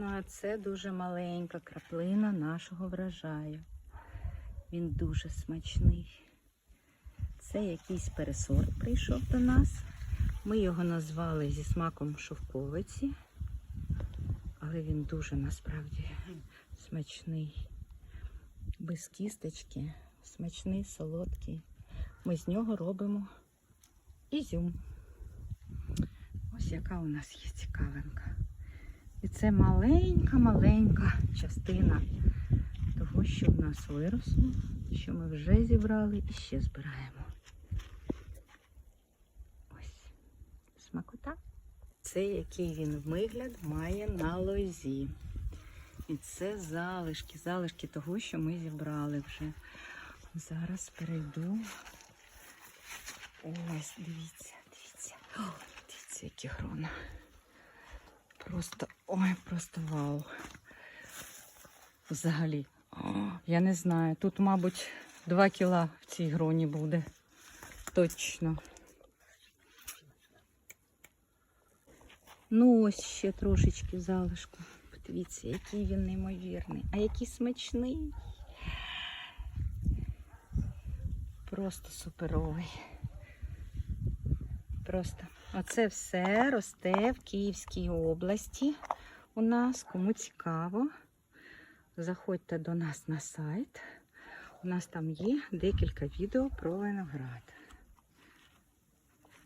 Ну, а це дуже маленька краплина нашого врожаю. Він дуже смачний. Це якийсь пересорт прийшов до нас. Ми його назвали зі смаком шовковиці, але він дуже насправді смачний. Без кісточки, смачний, солодкий. Ми з нього робимо ізюм. Ось яка у нас є цікавинка. І це маленька-маленька частина того, що в нас виросло, що ми вже зібрали і ще збираємо. Ось смакота. Це який він вигляд має на лозі. І це залишки, залишки того, що ми зібрали вже. Зараз перейду. Ось, дивіться, дивіться. О, дивіться, які грона. Просто, ой, просто вау. Взагалі. Я не знаю. Тут, мабуть, 2 кіла в цій гроні буде. Точно. Ну, ось ще трошечки залишку. Подивіться, який він неймовірний. А який смачний. Просто суперовий. Просто оце все росте в Київській області. У нас кому цікаво, заходьте до нас на сайт. У нас там є декілька відео про виноград.